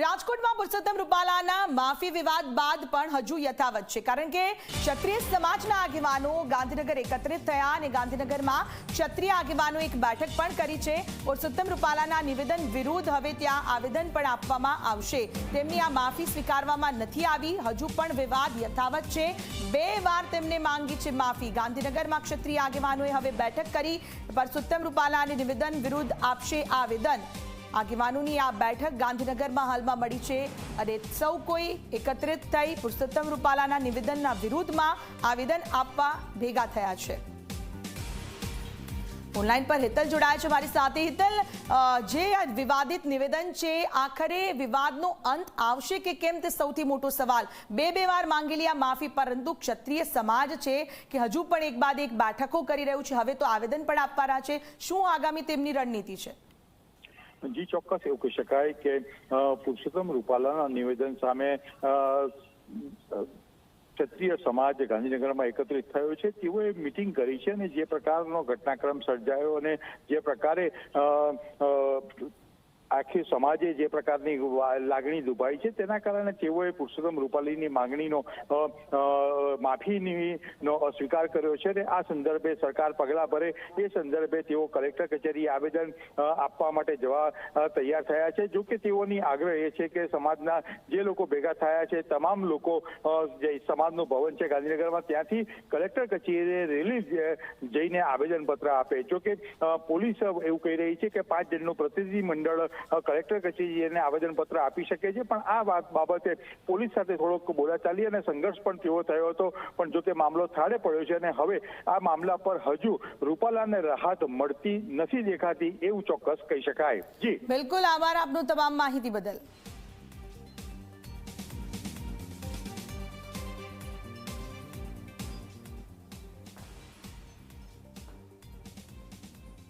રાજકોટમાં પુરુષોત્તમ રૂપાલાના માફી વિવાદ બાદ પણ હજુ યથાવત છે. કારણ કે ક્ષત્રિય સમાજના આગેવાનો ગાંધીનગર એકત્રિત થયા અને ગાંધીનગરમાં ક્ષત્રિય આગેવાનો એક બેઠક પણ કરી છે. પુરુષોત્તમ રૂપાલાના નિવેદન વિરુદ્ધ હવે ત્યાં આવેદન પણ આપવામાં આવશે. તેમની આ માફી સ્વીકારવામાં નથી આવી. હજુ પણ વિવાદ યથાવત છે. બે વાર તેમને માંગી છે માફી. ગાંધીનગરમાં ક્ષત્રિય આગેવાનોએ હવે બેઠક કરી. પુરુષોત્તમ રૂપાલાને નિવેદન વિરુદ્ધ આપશે આવેદન. આગેવાનોની આ બેઠક ગાંધીનગરમાં હાલમાં મળી છે અને સૌ કોઈ એકત્રિત થઈ પુરુષોત્તમ રૂપાલાના નિવેદનના વિરુદ્ધમાં આવેદન આપવા ભેગા થયા છે. ઓનલાઈન પર હિતલ જોડાયા છે મારી સાથે. હિતલ જે વિવાદિત નિવેદન છે, આખરે વિવાદનો અંત આવશે કે કેમ તે સૌથી મોટો સવાલ? બે બે વાર માંગેલી આ માફી, પરંતુ ક્ષત્રિય સમાજ છે કે હજુ પણ એક બાદ એક બેઠકો કરી રહ્યું છે. હવે તો આવેદન પણ આપવાના છે. શું આગામી તેમની રણનીતિ છે? જી, ચોક્કસ એવું કહી શકાય કે પુરુષોત્તમ રૂપાલાના નિવેદન સામે ક્ષત્રિય સમાજ ગાંધીનગરમાં એકત્રિત થયો છે. તેઓએ મિટિંગ કરી છે અને જે પ્રકારનો ઘટનાક્રમ સર્જાયો અને જે પ્રકારે આખી સમાજે જે પ્રકારની લાગણી દુભાઈ છે, તેના કારણે તેઓએ પુરુષોત્તમ રૂપાલીની માંગણીનો માફીની નો અસ્વીકાર કર્યો છે અને આ સંદર્ભે સરકાર પગલાં ભરે. એ સંદર્ભે તેઓ કલેક્ટર કચેરી આવેદન આપવા માટે જવા તૈયાર થયા છે. જો કે તેઓની આગ્રહ એ છે કે સમાજના જે લોકો ભેગા થયા છે, તમામ લોકો જે સમાજનું ભવન છે ગાંધીનગરમાં, ત્યાંથી કલેક્ટર કચેરીએ રેલી જઈને આવેદનપત્ર આપે. જો કે પોલીસ એવું કહી રહી છે કે પાંચ જણનું પ્રતિનિધિ મંડળ કલેક્ટર કચેરીને આવેદન પત્ર આપી શકે છે પણ આ વાત બાબતે પોલીસ સાથે થોડોક બોલાચાલી અને સંઘર્ષ પણ તેવો થયો હતો. પણ જો કે મામલો થાળે પડ્યો છે અને હવે આ મામલા પર હજુ રૂપાલાને રાહત મળતી નથી દેખાતી એવું ચોક્કસ કહી શકાય. જી. બિલકુલ, આભાર આપનું તમામ માહિતી બદલ.